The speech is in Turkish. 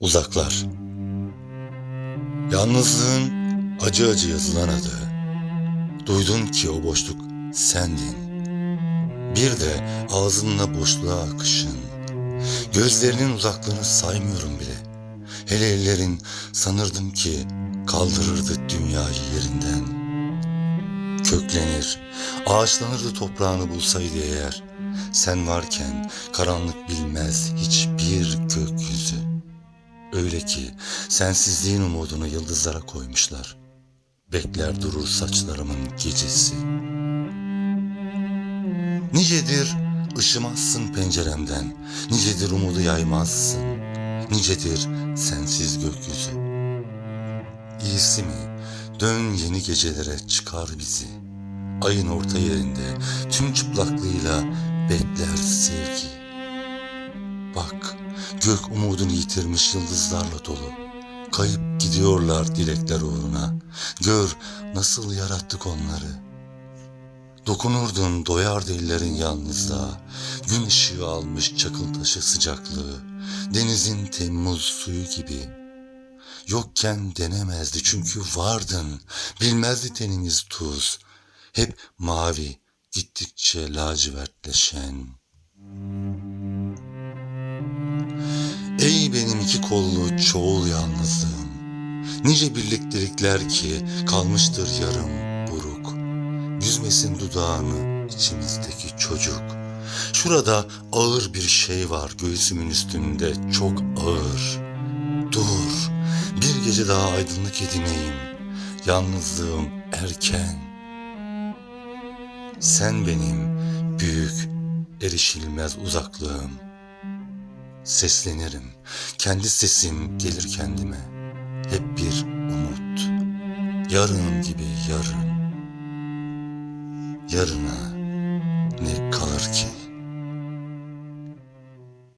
Uzaklar. Yalnızlığın acı acı yazılan adı. Duydun ki o boşluk sendin. Bir de ağzınla boşluğa akışın. Gözlerinin uzaklığını saymıyorum bile. Hele ellerin sanırdım ki kaldırırdı dünyayı yerinden. Köklenir, ağaçlanırdı toprağını bulsaydı eğer. Sen varken karanlık bilmez hiçbir gökyüzü Öyle ki sensizliğin umudunu yıldızlara koymuşlar. Bekler durur saçlarımın gecesi. Nicedir ışımazsın penceremden, nicedir umudu yaymazsın, nicedir sensiz gökyüzü. İyisi mi dön yeni gecelere çıkar bizi. Ayın orta yerinde tüm çıplaklığıyla bekler sevgi. Gök umudunu yitirmiş yıldızlarla dolu. Kayıp gidiyorlar dilekler uğruna. Gör nasıl yarattık onları. Dokunurdun doyardı ellerin yalnızlığa. Gün ışığı almış çakıl taşı sıcaklığı. Denizin Temmuz suyu gibi. Yokken denemezdi çünkü vardın. Bilmezdi tenimiz tuz. Hep mavi gittikçe lacivertleşen. Ey benim iki kollu çoğul yalnızlığım. Nice birliktelikler ki kalmıştır yarım buruk. Yüzmesin dudağını içimizdeki çocuk. Şurada ağır bir şey var göğsümün üstünde çok ağır. Dur bir gece daha aydınlık edineyim. Yalnızlığım erken. Sen benim büyük erişilmez uzaklığım. Seslenirim. Kendi sesim gelir kendime. Hep bir umut. Yarın gibi yarın. Yarına ne kalır ki?